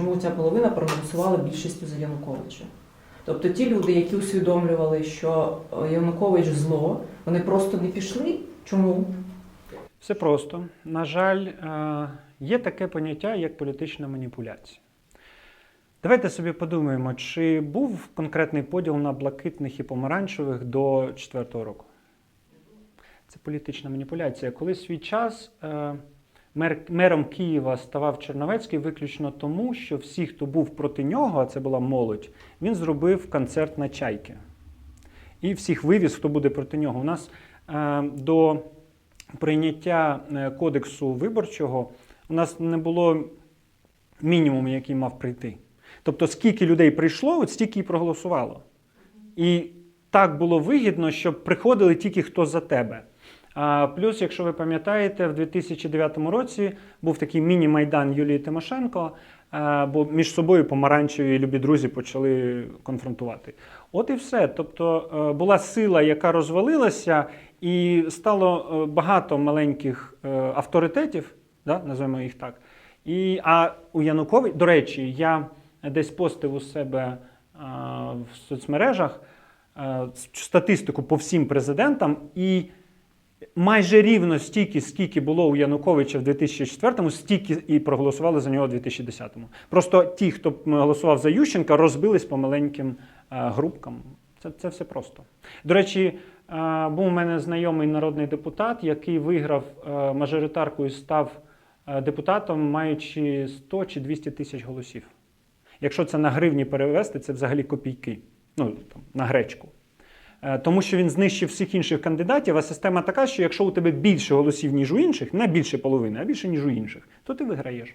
Чому ця половина проголосувала більшістю за Януковича? Тобто ті люди, які усвідомлювали, що е, Янукович зло, вони просто не пішли. Чому? Все просто. На жаль, е, є таке поняття, як політична маніпуляція. Давайте собі подумаємо, чи був конкретний поділ на блакитних і помаранчевих до 4-го року? Це політична маніпуляція. Коли свій час е, мер, мером Києва ставав Черновецький виключно тому, що всі, хто був проти нього, а це була молодь, він зробив концерт на чайки. І всіх вивіз, хто буде проти нього. У нас е, до прийняття е, кодексу виборчого у нас не було мінімуму, який мав прийти. Тобто, скільки людей прийшло, от стільки і проголосувало. І так було вигідно, щоб приходили тільки хто за тебе. Плюс, якщо ви пам'ятаєте, в 2009 році був такий міні-майдан Юлії Тимошенко, е, бо між собою помаранчеві любі друзі почали конфронтувати. От і все. Тобто е, була сила, яка розвалилася, і стало е, багато маленьких авторитетів, да, називаємо їх так. І, а у Януковича, до речі, я десь постив у себе в соцмережах статистику по всім президентам, і майже рівно стільки, скільки було у Януковича в 2004-му, стільки і проголосували за нього у 2010-му. Просто ті, хто голосував за Ющенка, розбились по маленьким групкам. Це, це все просто. До речі, був у мене знайомий народний депутат, який виграв а, мажоритарку і став депутатом, маючи 100 чи 200 тисяч голосів. Якщо це на гривні перевести, це взагалі копійки, ну там, на гречку. Е, Тому що він знищив всіх інших кандидатів, а система така, що якщо у тебе більше голосів, ніж у інших, не більше половини, а більше, ніж у інших, то ти виграєш.